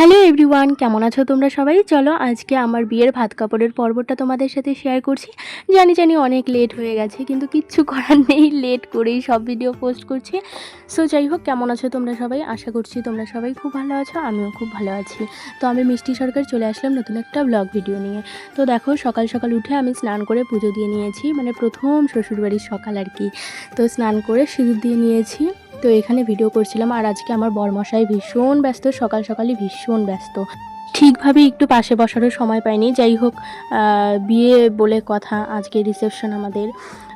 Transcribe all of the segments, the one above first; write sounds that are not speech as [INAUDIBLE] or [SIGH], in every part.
Hello everyone, কেমন আছো তোমরা সবাই? চলো আজকে আমার বিয়ের ভাত কাপড়ের পর্বটা তোমাদের সাথে শেয়ার করছি। জানি জানি অনেক লেট হয়ে গেছে, কিন্তু কিচ্ছু [LAUGHS] করার নেই লেট করেই সব ভিডিও পোস্ট করছি। সো যাই হোক, কেমন আছো তোমরা সবাই? আশা করছি তোমরা সবাই খুব ভালো আছো, আমিও খুব ভালো আছি। তো আমি মিষ্টি সরকার চলে আসলাম নতুন একটা ব্লগ ভিডিও নিয়ে। তো দেখো, সকাল সকাল উঠে আমি স্নান করে পুজো দিয়ে নিয়েছি মানে প্রথম শ্বশুরবাড়ির সকাল আর কি। তো স্নান করে সিঁদুর দিয়ে নিয়েছি। তো এখানে ভিডিও করছিলাম আর আজকে আমার বরমশাই ভীষণ ব্যস্ত, সকাল সকালই ভীষণ ব্যস্ত। ঠিকভাবে একটু পাশে বসারও সময় পাইনি। যাই হোক বিয়ে বলে কথা আজকে রিসেপশন আমাদের।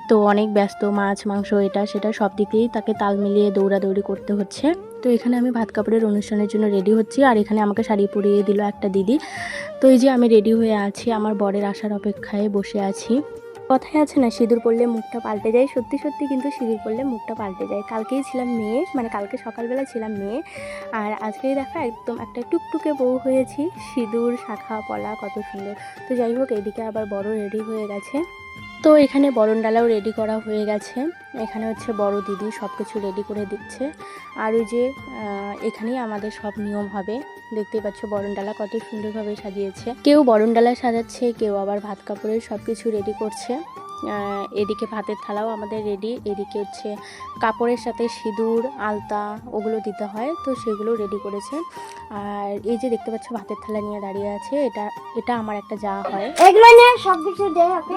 তো অনেক ব্যস্ত, মাছ, মাংস, এটা, সেটা সব দিকেই তাকে তাল মিলিয়ে দৌড়াদৌড়ি করতে হচ্ছে। তো এখানে আমি ভাত কাপড়ের অনুষ্ঠানের জন্য রেডি হচ্ছি আর এখানে আমাকে শাড়ি পরিয়ে দিল একটা দিদি। তো এই যে আমি রেডি হয়ে আছি, আমার বরের আসার অপেক্ষায় বসে আছি। কথায় আছে না, সিঁদুর পড়লে মুখটা পাল্টে যায়। সত্যি সত্যি কিন্তু সিঁদুর পড়লে মুখটা পাল্টে যায়। কালকেই ছিলাম মেয়ে মানে কালকে সকালবেলা ছিলাম মেয়ে। আর আজকেই দেখা একদম একটা টুকটুকে বউ হয়েছি। সিঁদুর, শাখা, পলা কত সুন্দর। তো যাই হোক, এদিকে আবার বড় রেডি হয়ে গেছে। তো এখানে বরণ ডালাও রেডি করা হয়ে গেছে। এখানে হচ্ছে বড় দিদি সব কিছু রেডি করে দিচ্ছে। আর ওই যে এখানেই আমাদের সব নিয়ম হবে। দেখতেই পাচ্ছ বরণ ডালা কত সুন্দরভাবে সাজিয়েছে। কেউ বরণ ডালা সাজাচ্ছে, কেউ আবার ভাত কাপড়ের সব কিছু রেডি করছে। এদিকে ভাতের থালাও আমাদের রেডি এদিকে হচ্ছে কাপড়ের সাথে সিঁদুর আলতা ওগুলো দিতে হয় তো সেগুলো রেডি করেছে। আর এই যে দেখতে পাচ্ছ ভাতের থালা নিয়ে দাঁড়িয়ে আছে এটা এটা আমার একটা যা হয়। এগুলো নিয়ে সব কিছু দে ওকে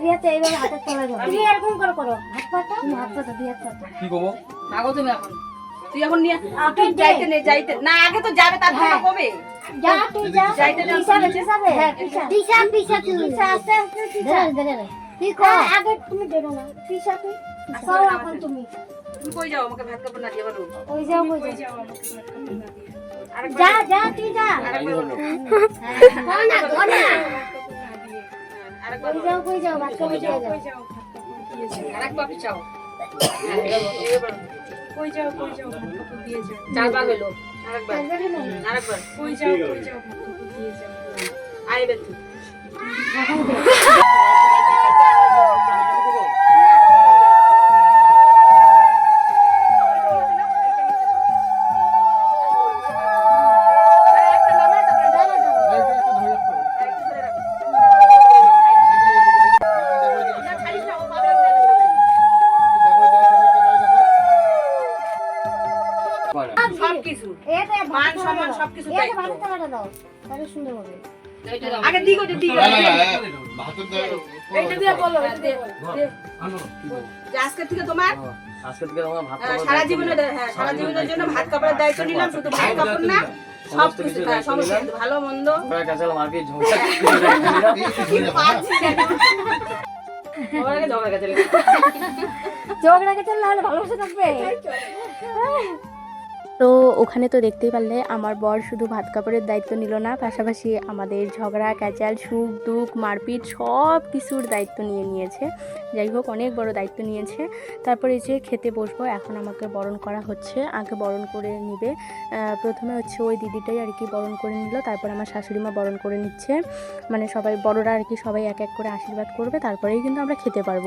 দিয়াতে এইভাবে হাতে তোলা যাবে তুমি এরকম করে করো। হাত পাতা? তুমি হাত পাতা দিয়ে হাত কি করব? আগো তুমি এখন। তুই এখন নিয়ে আগে তুই যাইতে নে যাইতে। না আগে তো যাবে তারপর হ্যাঁ। কবে? যা তুই যা। যাইতে। পিছাবে হ্যাঁ পিছা পিছা পিছা তুই আস্তে আস্তে পিছা তুই কর? আগে তুমি দে না। তুই করো এখন তুমি। তুমি কই যাও? আমাকে ভাত কাপড় না দিয়ে পারো ওই যাও ওই যাও। যা যা তুই যা। তাই হলো কর না। কর না আরেকবার ওই যাও ওই যাও বাচ্চা ওই যাও আরেকবার পিছাও কই যাও কই যাও ভাত কাপড় দিয়ে যাও। চারবার হলো আরেকবার। আরেকবার। কই যাও কই যাও ভাত কাপড় দিয়ে যাও। আইবে তুই। [LAUGHS] সবকিছু। মান সম্মান সবকিছু এটা দায়িত্ব। ভালো দাও। তাহলে সুন্দর হবে। আগে দিগো যে দিগো এইটা দিয়ে বলো এটা দিয়ে। যে আজকে থেকে তোমার আজকে থেকে আমরা ভাত হ্যাঁ, সারা জীবনের হ্যাঁ সারা জীবনের জন্য ভাত কাপড়ের দায়িত্ব নিলাম শুধু ভাত কাপড় না সব কিছু হ্যাঁ, ভালো মন্দ। আমরা কাছে মারপিট ঝগড়া সবার আগে ঝগড়া গেছে ঝগড়াকে হলে ভালোবাসা থাকবে। তো ওখানে তো দেখতেই পারলে আমার বর শুধু ভাত কাপড়ের দায়িত্ব নিল না, পাশাপাশি আমাদের ঝগড়া, ক্যাচাল, সুখ, দুঃখ, মারপিট সব কিছুর দায়িত্ব নিয়ে নিয়েছে। যাই হোক, অনেক বড় দায়িত্ব নিয়েছে। তারপরে যে খেতে বসবো, এখন আমাকে বরণ করা হচ্ছে। আগে বরণ করে নিবে। প্রথমে হচ্ছে ওই দিদিটাই আর কি বরণ করে নিল। তারপর আমার শাশুড়ি মা বরণ করে নিচ্ছে। মানে সবাই, বড়রা আর কি সবাই এক এক করে আশীর্বাদ করবে। তারপরেই কিন্তু আমরা খেতে পারব।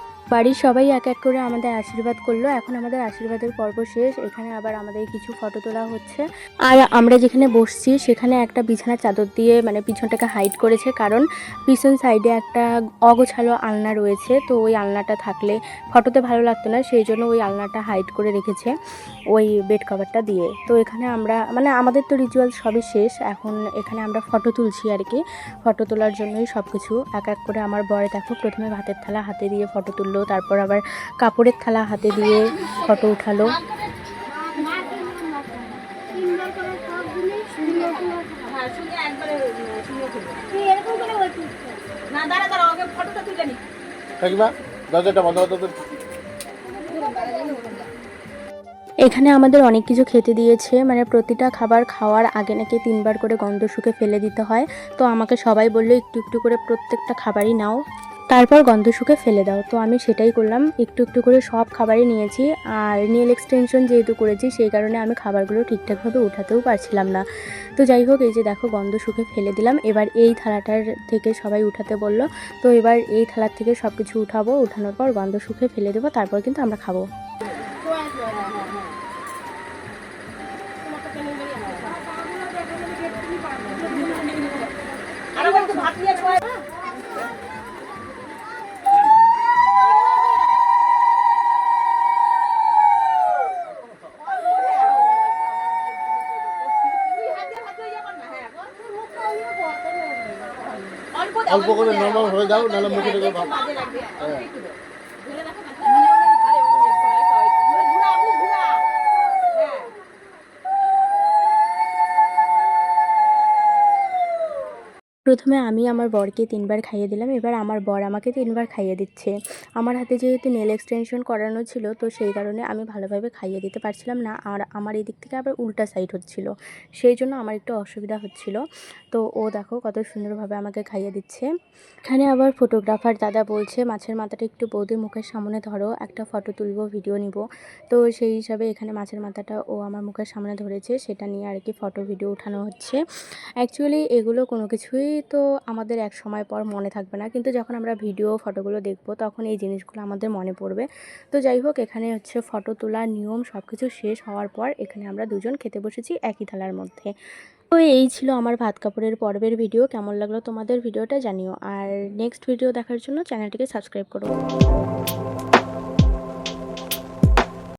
বাড়ির সবাই এক এক করে আমাদের আশীর্বাদ করল। এখন আমাদের আশীর্বাদের পর্ব শেষ। এখানে আবার আমাদের কিছু ফটো তোলা হচ্ছে। আর আমরা যেখানে বসছি, সেখানে একটা বিছানা চাদর দিয়ে মানে পিছনটাকে হাইড করেছে। কারণ পিছন সাইডে একটা অগোছালো আলনা রয়েছে। তো ওই আলনাটা থাকলে ফটোতে ভালো লাগতো না। সেই জন্য ওই আলনাটা হাইড করে রেখেছে ওই বেড কভারটা দিয়ে। তো এখানে আমরা মানে আমাদের তো রিচুয়াল সবই শেষ। এখন এখানে আমরা ফটো তুলছি আর কি। ফটো তোলার জন্যই সব কিছু এক এক করে। আমার বরে দেখো, প্রথমে ভাতের থালা হাতে দিয়ে ফটো তুললো। তারপর আবার কাপড়ের থালা হাতে দিয়ে ফটো উঠালো। দরজাটা বন্ধ করতে এখানে আমাদের অনেক কিছু খেতে দিয়েছে মানে প্রতিটা খাবার খাওয়ার আগে নাকি তিনবার করে গন্ধ শুকে ফেলে দিতে হয়। তো আমাকে সবাই বলল একটু একটু করে প্রত্যেকটা খাবারই নাও। তারপর গন্ধ শুকে ফেলে দাও। তো আমি সেটাই করলাম। একটু একটু করে সব খাবারই নিয়েছি। আর নেল এক্সটেনশন যেহেতু করেছি, সেই কারণে আমি খাবারগুলো ঠিকঠাকভাবে উঠাতেও পারছিলাম না। তো যাই হোক, এই যে দেখো, গন্ধ শুকে ফেলে দিলাম। এবার এই থালাটার থেকে সবাই উঠাতে বলল। তো এবার এই থালার থেকে সব কিছু উঠাবো। উঠানোর পর গন্ধ শুকে ফেলে দেবো। তারপর কিন্তু আমরা খাব। অল্প করে নর্মাল হয়ে যাও নাহলে মুখে থেকে ভাত হ্যাঁ। প্রথমে আমি আমার বরকে তিনবার খাইয়ে দিলাম, এবার আমার বর আমাকে তিনবার খাইয়ে দিচ্ছে। আমার হাতে যেহেতু নেল এক্সটেনশন করানো ছিল, তো সেই কারণে আমি ভালোভাবে খাইয়ে দিতে পারছিলাম না, আর আমার এই দিক থেকে আবার উল্টা সাইড হচ্ছিল, সেই জন্য আমার একটু অসুবিধা হচ্ছিল। তো ও দেখো কত সুন্দরভাবে আমাকে খাইয়ে দিচ্ছে। এখানে আবার ফটোগ্রাফার দাদা বলছে, মাছের মাথাটা একটু বৌদির মুখের সামনে ধরো, একটা ফটো তুলবো ভিডিও নিব। তো সেই হিসাবে এখানে মাছের মাথাটা ও আমার মুখের সামনে ধরেছে, সেটা নিয়ে আর কি ফটো ভিডিও উঠানো হচ্ছে। অ্যাকচুয়ালি এগুলো কোনো কিছুই তো আমাদের এক সময় পর মনে থাকবে না। কিন্তু যখন আমরা ভিডিও ফটোগুলো দেখব, তখন এই জিনিসগুলো আমাদের মনে পড়বে। তো যাই হোক, এখানে হচ্ছে ফটো তোলার নিয়ম সব কিছু শেষ হওয়ার পর এখানে আমরা দুজন খেতে বসেছি একই থালার মধ্যে। তো এই ছিল আমার ভাত কাপড়ের পর্বের ভিডিও কেমন লাগল তোমাদের ভিডিওটা জানিও। আর নেক্সট ভিডিও দেখার জন্য চ্যানেলটিকে সাবস্ক্রাইব করো।